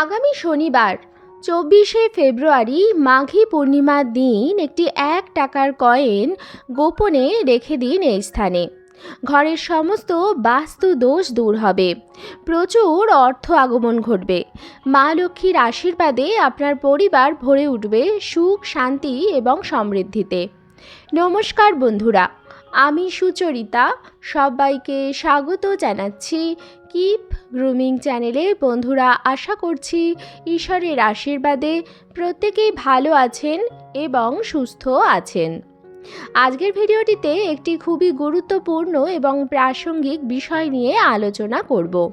আগামী শনিবার, চব্বিশে ফেব্রুয়ারি মাঘী পূর্ণিমার দিন একটি এক টাকার কয়েন গোপনে রেখে দিন এই স্থানে। ঘরের সমস্ত বাস্তু দোষ দূর হবে। প্রচুর অর্থ আগমন ঘটবে। মা লক্ষ্মীর আশীর্বাদে আপনার পরিবার ভরে উঠবে সুখ, শান্তি এবং সমৃদ্ধিতে। নমস্কার বন্ধুরা, আমি সুচরিতা, সবাইকে স্বাগত জানাচ্ছি কিপ গ্রুমিং চ্যানেলে বন্ধুরা আশা করছি ঈশ্বরের আশীর্বাদে প্রত্যেকেই ভালো আছেন এবং সুস্থ আছেন। আজকের ভিডিওটিতে একটি খুবই গুরুত্বপূর্ণ এবং প্রাসঙ্গিক বিষয় নিয়ে আলোচনা করব।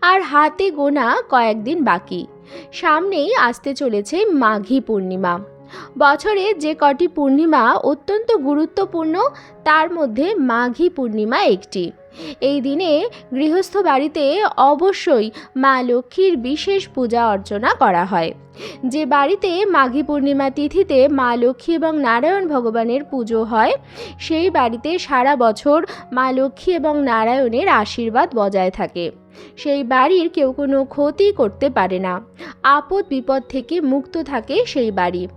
আর হাতে গোনা কয়েকদিন বাকি। সামনেই আসতে চলেছে মাঘী পূর্ণিমা। বছরে যে কটি পূর্ণিমা অত্যন্ত গুরুত্বপূর্ণ, তার মধ্যে মাঘী পূর্ণিমা একটি। এই দিনে গৃহস্থ বাড়িতে অবশ্যই মা লক্ষ্মীর বিশেষ পূজা অর্চনা করা হয়। যে বাড়িতে মাঘী পূর্ণিমা তিথিতে মা লক্ষ্মী এবং নারায়ণ ভগবানের পুজো হয়, সেই বাড়িতে সারা বছর মা লক্ষ্মী এবং নারায়ণের আশীর্বাদ বজায় থাকে। সেই বাড়ির কেউ কোনো ক্ষতি করতে পারে না। আপদ বিপদ থেকে মুক্ত থাকে সেই বাড়ি।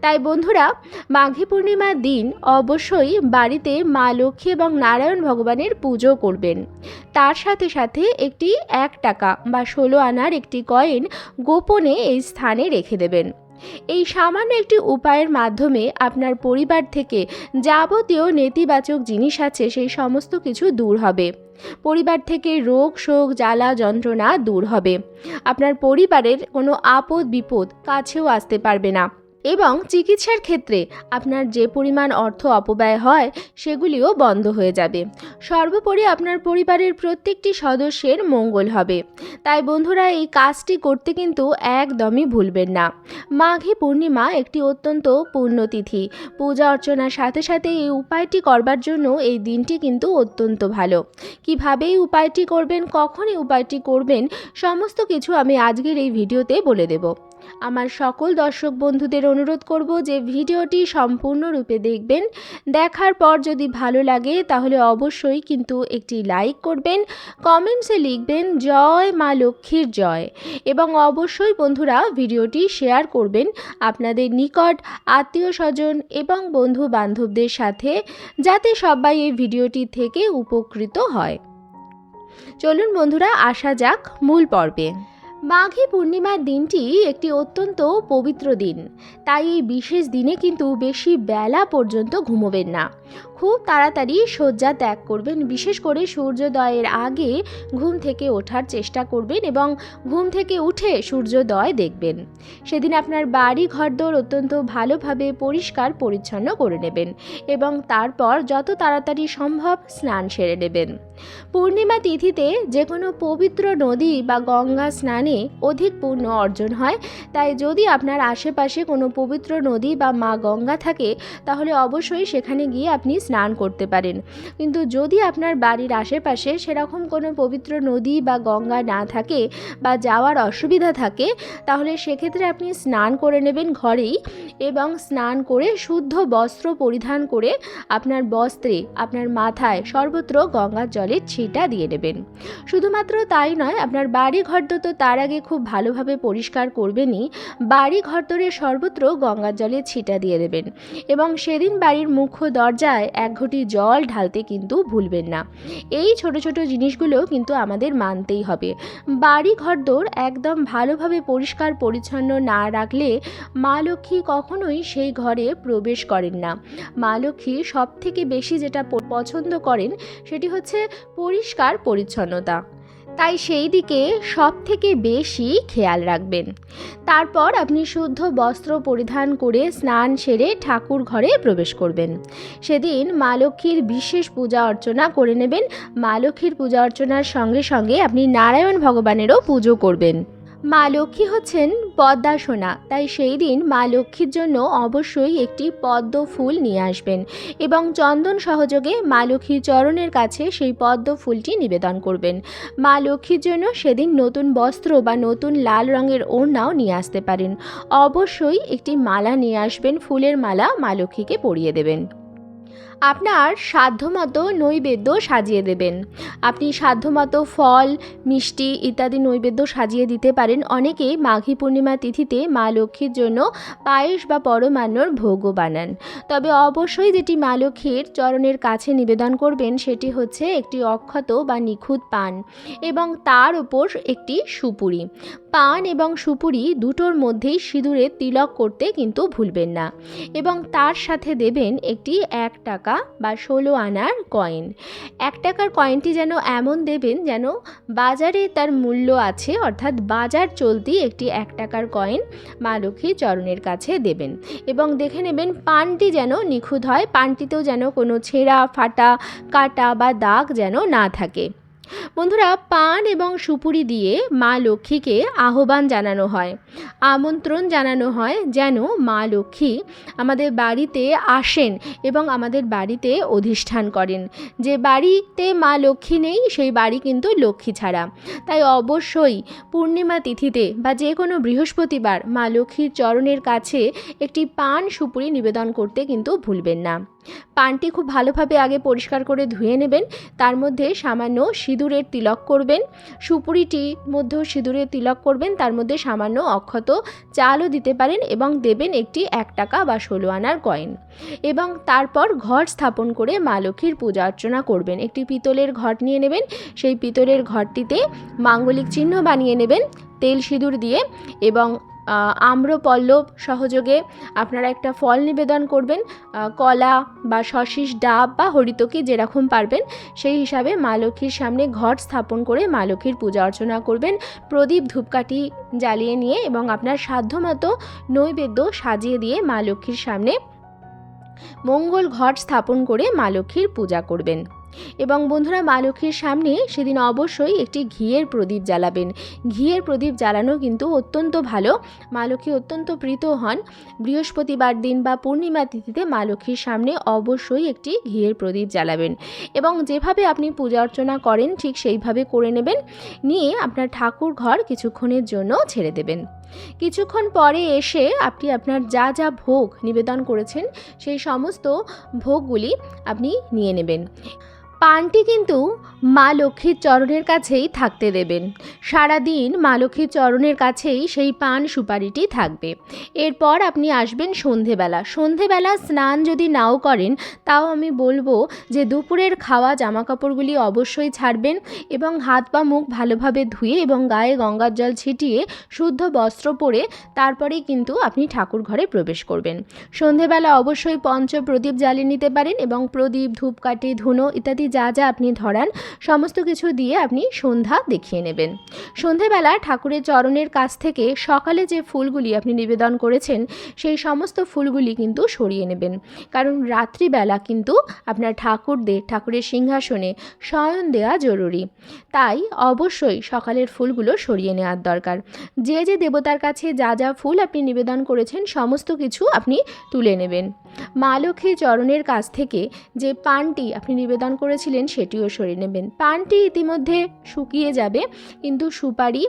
তাই বন্ধুরা, মাঘী পূর্ণিমার দিন অবশ্যই বাড়িতে মা লক্ষ্মী এবং নারায়ণ ভগবানের পুজো করবেন। তার সাথে সাথে একটি এক টাকা বা ষোলো আনার একটি কয়েন গোপনে এই স্থানে রেখে দেবেন। এই সামান্য একটি উপায়ের মাধ্যমে আপনার পরিবার থেকে যাবতীয় নেতিবাচক জিনিস আছে, সেই সমস্ত কিছু দূর হবে। পরিবার থেকে রোগ, শোক, জ্বালা, যন্ত্রণা দূর হবে। আপনার পরিবারের কোনো আপদ বিপদ কাছেও আসতে পারবে না। এবং চিকিৎসার ক্ষেত্রে আপনার যে পরিমাণ অর্থ অপব্যয় হয়, সেগুলিও বন্ধ হয়ে যাবে। সর্বোপরি আপনার পরিবারের প্রত্যেকটি সদস্যের মঙ্গল হবে। তাই বন্ধুরা, এই কাজটি করতে কিন্তু একদমই ভুলবেন না। মাঘী পূর্ণিমা একটি অত্যন্ত পুণ্যতিথি পূজা অর্চনার সাথে সাথে এই উপায়টি করবার জন্য এই দিনটি কিন্তু অত্যন্ত ভালো। কীভাবে এই উপায়টি করবেন, কখন এই উপায়টি করবেন, সমস্ত কিছু আমি আজকের এই ভিডিওতে বলে দেব। আমার সকল দর্শক বন্ধুদের অনুরোধ করব যে ভিডিওটি সম্পূর্ণরূপে দেখবেন। দেখার পর যদি ভালো লাগে, তাহলে অবশ্যই কিন্তু একটি লাইক করবেন, কমেন্টসে লিখবেন, জয় মা লক্ষ্মীর জয়। এবং অবশ্যই বন্ধুরা ভিডিওটি শেয়ার করবেন আপনাদের নিকট আত্মীয় স্বজন এবং বন্ধু বান্ধবদের সাথে, যাতে সবাই এই ভিডিওটি থেকে উপকৃত হয়। চলুন বন্ধুরা, আসা যাক মূল পর্বে। মাঘী পূর্ণিমার দিনটি একটি অত্যন্ত পবিত্র দিন। তাই এই বিশেষ দিনে কিন্তু বেশি বেলা পর্যন্ত ঘুমোবেন না। খুব তাড়াতাড়ি শয্যা ত্যাগ করবেন। বিশেষ করে সূর্যোদয়ের আগে ঘুম থেকে ওঠার চেষ্টা করবেন এবং ঘুম থেকে উঠে সূর্যোদয় দেখবেন। সেদিন আপনার বাড়ি ঘরদোর অত্যন্ত ভালোভাবে পরিষ্কার পরিচ্ছন্ন করে নেবেন এবং তারপর যত তাড়াতাড়ি সম্ভব স্নান সেরে নেবেন। পূর্ণিমা তিথিতে যে কোনো পবিত্র নদী বা গঙ্গা স্নানে অধিক পুণ্য অর্জন হয়। তাই যদি আপনার আশেপাশে কোনো পবিত্র নদী বা মা গঙ্গা থাকে, তাহলে অবশ্যই সেখানে গিয়ে আপনি স্নান করতে পারেন। কিন্তু যদি আপনার বাড়ির আশেপাশে সেরকম কোনো পবিত্র নদী বা গঙ্গা না থাকে বা যাওয়ার অসুবিধা থাকে, তাহলে সেক্ষেত্রে আপনি স্নান করে নেবেন ঘরেই এবং স্নান করে শুদ্ধ বস্ত্র পরিধান করে আপনার বস্ত্রে, আপনার মাথায় সর্বত্র গঙ্গার জলের ছিটা দিয়ে নেবেন। শুধুমাত্র তাই নয়, আপনার বাড়ি ঘর তো তার আগে খুব ভালোভাবে পরিষ্কার করবেনই বাড়ি ঘরদরে সর্বত্র গঙ্গার জলের ছিটা দিয়ে দেবেন। এবং সেদিন বাড়ির মুখ্য দরজায় এক ঘটি জল ঢালতে কিন্তু ভুলবেন না। এই ছোট ছোট জিনিসগুলো কিন্তু আমাদের মানতেই হবে। বাড়ি ঘরদোর একদম ভালোভাবে পরিষ্কার, পরিচ্ছন্ন না রাখলে মা লক্ষ্মী কখনোই সেই ঘরে প্রবেশ করেন না। মা লক্ষ্মী সব থেকে বেশি যেটা পছন্দ করেন সেটি হচ্ছে পরিষ্কার, পরিচ্ছন্নতা। তাই সেই দিকে সব থেকে বেশি খেয়াল রাখবেন। তারপর আপনি শুদ্ধ বস্ত্র পরিধান করে স্নান সেরে ঠাকুর ঘরে প্রবেশ করবেন। সেদিন মা লক্ষ্মীর বিশেষ পূজা অর্চনা করে নেবেন। মা লক্ষ্মীর পূজা অর্চনার সঙ্গে সঙ্গে আপনি নারায়ণ ভগবানেরও পুজো করবেন। মা লক্ষ্মী হচ্ছেন পদ্মাসোনা তাই সেই দিন মা লক্ষ্মীর জন্য অবশ্যই একটি পদ্ম ফুল নিয়ে আসবেন এবং চন্দন সহযোগে মা লক্ষ্মীর চরণের কাছে সেই পদ্ম ফুলটি নিবেদন করবেন। মা লক্ষ্মীর জন্য সেদিন নতুন বস্ত্র বা নতুন লাল রঙের ওড়নাও নিয়ে আসতে পারেন। অবশ্যই একটি মালা নিয়ে আসবেন, ফুলের মালা মা লক্ষ্মীকে পরিয়ে দেবেন। আপনার সাধ্যমতো নৈবেদ্য সাজিয়ে দেবেন। আপনি সাধ্যমতো ফল, মিষ্টি ইত্যাদি নৈবেদ্য সাজিয়ে দিতে পারেন। অনেকেই মাঘী পূর্ণিমা তিথিতে মা লক্ষ্মীর জন্য পায়েস বা পরমান্নর ভোগও বানান। তবে অবশ্যই যেটি মা লক্ষ্মীর চরণের কাছে নিবেদন করবেন, সেটি হচ্ছে একটি অক্ষত বা নিখুঁত পান এবং তার ওপর একটি সুপুরি। পান এবং সুপুরি দুটোর মধ্যেই সিঁদুরে তিলক করতে কিন্তু ভুলবেন না এবং তার সাথে দেবেন একটি এক টাকা বা ষোলো আনার কয়েন এক টাকার কয়েনটি যেন এমন দেবেন যেন বাজারে তার মূল্য আছে, অর্থাৎ বাজার চলতি একটি এক টাকার কয়েন মা লক্ষ্মী চরণের কাছে দেবেন। এবং দেখে নেবেন পানটি যেন নিখুঁত হয়, পানটিতেও যেন কোনো ছেঁড়া, ফাটা, কাটা বা দাগ যেন না থাকে। বন্ধুরা, পান এবং সুপুরি দিয়ে মা লক্ষ্মীকে আহ্বান জানানো হয়, আমন্ত্রণ জানানো হয় যেন মা লক্ষ্মী আমাদের বাড়িতে আসেন এবং আমাদের বাড়িতে অধিষ্ঠান করেন। যে বাড়িতে মা লক্ষ্মী নেই, সেই বাড়ি কিন্তু লক্ষ্মী ছাড়া। তাই অবশ্যই পূর্ণিমা তিথিতে বা যে কোনো বৃহস্পতিবার মা লক্ষ্মীর চরণের কাছে একটি পান সুপুরি নিবেদন করতে কিন্তু ভুলবেন না। পানটি খুব ভালোভাবে আগে পরিষ্কার করে ধুয়ে নেবেন। তার মধ্যে সামান্য সিঁদুরের তিলক করবেন। সুপুরিটির মধ্যেও সিঁদুরের তিলক করবেন। তার মধ্যে সামান্য অক্ষত চালও দিতে পারেন এবং দেবেন একটি এক টাকা বা ষোলো আনার কয়েন। এবং তারপর ঘট স্থাপন করে মা লক্ষ্মীর পূজা অর্চনা করবেন। একটি পিতলের ঘট নিয়ে নেবেন। সেই পিতলের ঘরটিতে মাঙ্গলিক চিহ্ন বানিয়ে নেবেন। তেল সিঁদুর দিয়ে এবং আম্রপল্লব সহযোগে আপনারা একটা ফল নিবেদন করবেন কলা বা শশিস ডাব বা হরিতকি যেরকম পারবেন, সেই হিসাবে মা লক্ষ্মীর সামনে ঘট স্থাপন করে মা লক্ষ্মীর পূজা অর্চনা করবেন, প্রদীপ ধূপকাঠি জ্বালিয়ে নিয়ে এবং আপনার সাধ্যমতো নৈবেদ্য সাজিয়ে দিয়ে মা লক্ষ্মীর সামনে মঙ্গল ঘট স্থাপন করে মা লক্ষ্মীর পূজা করবেন। এবং বন্ধুরা, মা লক্ষ্মীর সামনে সেদিন অবশ্যই একটি ঘিয়ের প্রদীপ জ্বালাবেন। ঘিয়ের প্রদীপ জ্বালানো কিন্তু অত্যন্ত ভালো। মা লক্ষ্মী অত্যন্ত প্রীত হন। বৃহস্পতিবার দিন বা পূর্ণিমা তিথিতে মা লক্ষ্মীর সামনে অবশ্যই একটি ঘিয়ের প্রদীপ জ্বালাবেন এবং যেভাবে আপনি পূজা অর্চনা করেন, ঠিক সেইভাবে করে নেবেন। নিয়ে আপনার ঠাকুর ঘর কিছুক্ষণের জন্য ছেড়ে দেবেন। কিছুক্ষণ পরে এসে আপনি আপনার যা যা ভোগ নিবেদন করেছেন, সেই সমস্ত ভোগগুলি আপনি নিয়ে নেবেন। পানটি কিন্তু মা লক্ষ্মীর চরণের কাছেই থাকতে দেবেন। সারাদিন মা লক্ষ্মীর চরণের কাছেই সেই পান সুপারিটি থাকবে। এরপর আপনি আসবেন সন্ধেবেলা। সন্ধেবেলা স্নান যদি নাও করেন, তাও আমি বলব যে দুপুরের খাওয়া জামা কাপড়গুলি অবশ্যই ছাড়বেন এবং হাত পা মুখ ভালোভাবে ধুয়ে এবং গায়ে গঙ্গার জল ছিটিয়ে শুদ্ধ বস্ত্র পরে তারপরেই কিন্তু আপনি ঠাকুর ঘরে প্রবেশ করবেন। সন্ধেবেলা অবশ্যই পঞ্চ প্রদীপ জ্বালিয়ে নিতে পারেন এবং প্রদীপ, ধূপকাঠি, ধুনো ইত্যাদি যা যা আপনি ধরান, সমস্ত কিছু দিয়ে আপনি সন্ধ্যা দেখিয়ে নেবেন। সন্ধেবেলা ঠাকুরের চরণের কাছ থেকে সকালে যে ফুলগুলি আপনি নিবেদন করেছেন, সেই সমস্ত ফুলগুলি কিন্তু সরিয়ে নেবেন। কারণ রাত্রিবেলা কিন্তু আপনার ঠাকুরদের, ঠাকুরের সিংহাসনে শয়ন দেওয়া জরুরি। তাই অবশ্যই সকালের ফুলগুলো সরিয়ে নেওয়ার দরকার। যে যে দেবতার কাছে যা যা ফুল আপনি নিবেদন করেছেন, সমস্ত কিছু আপনি তুলে নেবেন। মা লক্ষ্মী চরণের কাছ থেকে যে পানটি আপনি নিবেদন করেছিলেন সেটিও সরিয়ে নেবেন। পানটি ইতিমধ্যে শুকিয়ে যাবে, কিন্তু সুপারি,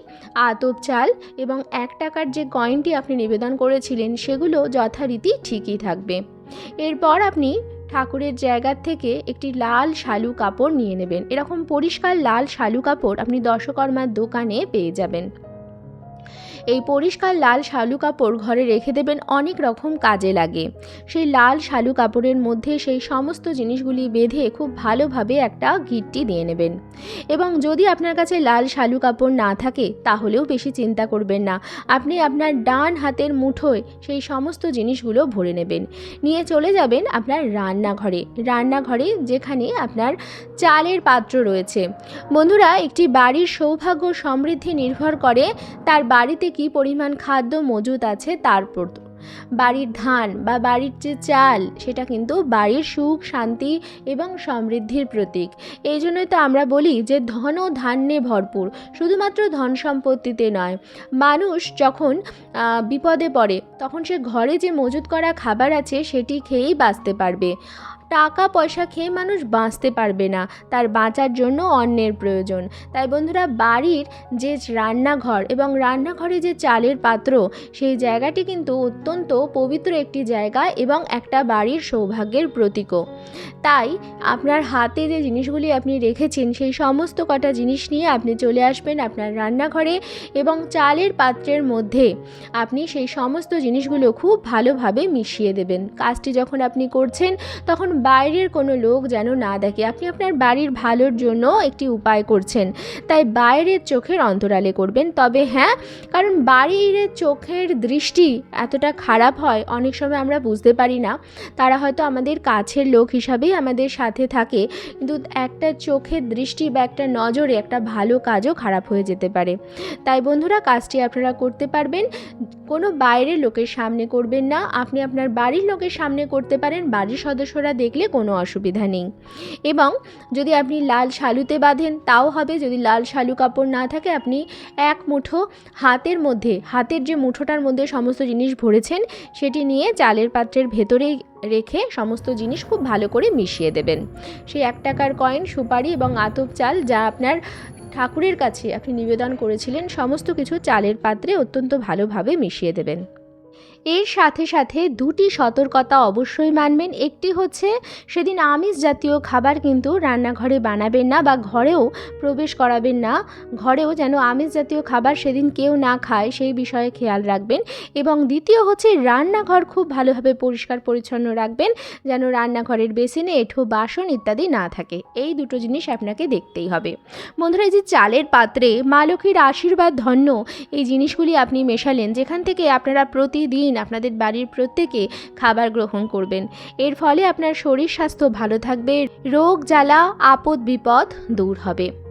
আতপ চাল এবং এক টাকার যে কয়েনটি আপনি নিবেদন করেছিলেন সেগুলো যথারীতি ঠিকই থাকবে। এরপর আপনি ঠাকুরের জায়গার থেকে একটি লাল শালু কাপড় নিয়ে নেবেন। এরকম পরিষ্কার লাল শালু কাপড় আপনি দশকর্মার দোকানে পেয়ে যাবেন। এই পরিষ্কার লাল শালু কাপড় ঘরে রেখে দেবেন অনেক রকম কাজে লাগে। সেই লাল শালু কাপড়ের মধ্যে সেই সমস্ত জিনিসগুলি বেঁধে খুব ভালোভাবে একটা গিট্টি দিয়ে নেবেন। এবং যদি আপনার কাছে লাল শালু কাপড় না থাকে, তাহলেও বেশি চিন্তা করবেন না। আপনি আপনার ডান হাতের মুঠোয় সেই সমস্ত জিনিসগুলো ভরে নেবেন। নিয়ে চলে যাবেন আপনার রান্নাঘরে। রান্নাঘরে যেখানে আপনার চালের পাত্র রয়েছে। বন্ধুরা, একটি বাড়ির সৌভাগ্য সমৃদ্ধি নির্ভর করে। তার বাড়িতে কী পরিমাণ খাদ্য মজুদ আছে তার উপর বাড়ির ধান বা বাড়ির যে চাল, সেটা কিন্তু বাড়ির সুখ, শান্তি এবং সমৃদ্ধির প্রতীক। এই জন্যই তো আমরা বলি যে ধন ও ধান্যে ভরপুর, শুধুমাত্র ধন সম্পত্তিতে নয়। মানুষ যখন বিপদে পড়ে, তখন সে ঘরে যে মজুত করা খাবার আছে, সেটি খেয়েই বাঁচতে পারবে। টাকা পয়সা খেয়ে মানুষ বাঁচতে পারবে না। তার বাঁচার জন্য অন্যের প্রয়োজন। তাই বন্ধুরা, বাড়ির যে রান্নাঘর এবং রান্নাঘরে যে চালের পাত্র, সেই জায়গাটি কিন্তু অত্যন্ত পবিত্র একটি জায়গা এবং একটা বাড়ির সৌভাগ্যের প্রতীকও। তাই আপনার হাতে যে জিনিসগুলি আপনি রেখেছেন, সেই সমস্ত কটা জিনিস নিয়ে আপনি চলে আসবেন আপনার রান্নাঘরে এবং চালের পাত্রের মধ্যে। আপনি সেই সমস্ত জিনিসগুলো খুব ভালোভাবে মিশিয়ে দেবেন। কাজটি যখন আপনি করছেন, তখন বাইরের কোনো লোক যেন না দেখে আপনি আপনার বাড়ির ভালোর জন্য একটি উপায় করছেন। তাই বাইরের চোখের অন্তরালে করবেন। তবে হ্যাঁ কারণ বাড়ির চোখের দৃষ্টি এতটা খারাপ হয়, অনেক সময় আমরা বুঝতে পারি না। তারা হয়তো আমাদের কাছের লোক হিসাবেই আমাদের সাথে থাকে। কিন্তু একটা চোখের দৃষ্টি বা একটা নজরে একটা ভালো কাজও খারাপ হয়ে যেতে পারে। তাই বন্ধুরা, কাজটি আপনারা করতে পারবেন। কোনো বাইরের লোকের সামনে করবেন না। আপনি আপনার বাড়ির লোকের সামনে করতে পারেন। বাড়ির সদস্যরা দেখলে কোনো অসুবিধা নেই। এবং যদি আপনি লাল শালুতে বাঁধেন, তাও হবে। যদি লাল শালু কাপড় না থাকে, আপনি এক মুঠো হাতের মধ্যে, হাতের যে মুঠোটার মধ্যে সমস্ত জিনিস ভরেছেন, সেটি নিয়ে চালের পাত্রের ভেতরে রেখে সমস্ত জিনিস খুব ভালো করে মিশিয়ে দেবেন। সেই এক টাকার কয়েন, সুপারি এবং আতপ চাল যা আপনার ঠাকুরের কাছে আপনি নিবেদন করেছিলেন, সমস্ত কিছু চালের পাত্রে অত্যন্ত ভালোভাবে মিশিয়ে দেবেন। এর সাথে সাথে দুটি সতর্কতা অবশ্যই মানবেন। একটি হচ্ছে, সেদিন আমিষ জাতীয় খাবার কিন্তু রান্নাঘরে বানাবেন না বা ঘরেও প্রবেশ করাবেন না। ঘরেও যেন আমিষ জাতীয় খাবার সেদিন কেউ না খায়, সেই বিষয়ে খেয়াল রাখবেন। এবং দ্বিতীয় হচ্ছে, রান্নাঘর খুব ভালোভাবে পরিষ্কার পরিচ্ছন্ন রাখবেন, যেন রান্নাঘরের বেসিনে এঁঠো, বাসন ইত্যাদি না থাকে। এই দুটো জিনিস আপনাকে দেখতেই হবে। বন্ধুরা, এই যে চালের পাত্রে মা লক্ষ্মীর আশীর্বাদ ধন্য, এই জিনিসগুলি আপনি মেশালেন, যেখান থেকে আপনারা প্রতিদিন আপনাদের বাড়ির প্রত্যেকে খাবার গ্রহণ করবেন। এর ফলে আপনার শরীর স্বাস্থ্য ভালো থাকবে, রোগ, জ্বালা, আপদ, বিপদ দূর হবে।